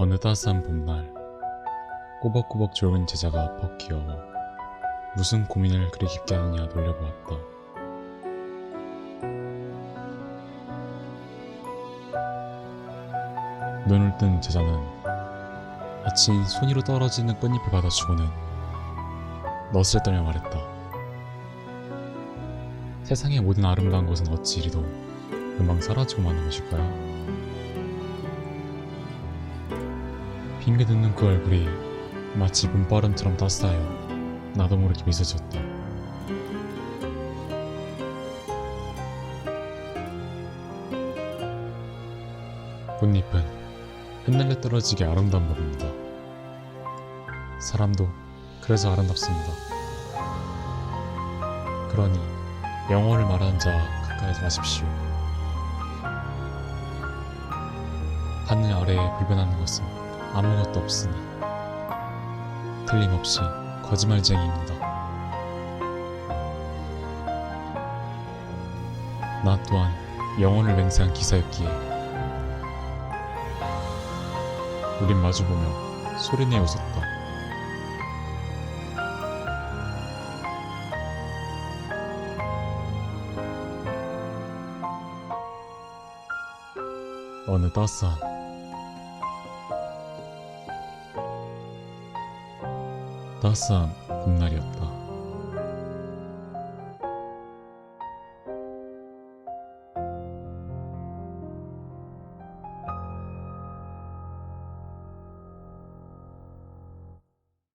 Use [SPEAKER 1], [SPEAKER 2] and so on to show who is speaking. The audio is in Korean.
[SPEAKER 1] 어느 따스한 봄날 꼬박꼬박 졸은 제자가 퍽 귀여워 무슨 고민을 그리 깊게 하느냐 놀려보았다. 눈을 뜬 제자는 마치 손으로 떨어지는 꽃잎을 받아주고는 넛을 떨며 말했다. 세상의 모든 아름다운 것은 어찌 이리도 금방 사라지고 마는 것일까요? 빙계 듣는 그 얼굴이 마치 봄바람처럼 따스하여 나도 모르게 미소 지었다. 꽃잎은 흩날려 떨어지게 아름다운 법입니다. 사람도 그래서 아름답습니다. 그러니 영혼을 말하는 자 가까이 마십시오. 하늘 아래에 불변하는 것은 아무것도 없으니 틀림없이 거짓말쟁이입니다. 나 또한 영혼을 맹세한 기사였기에 우린 마주보며 소리내어 웃었다. 어느 따스한 따스한 봄날이었다.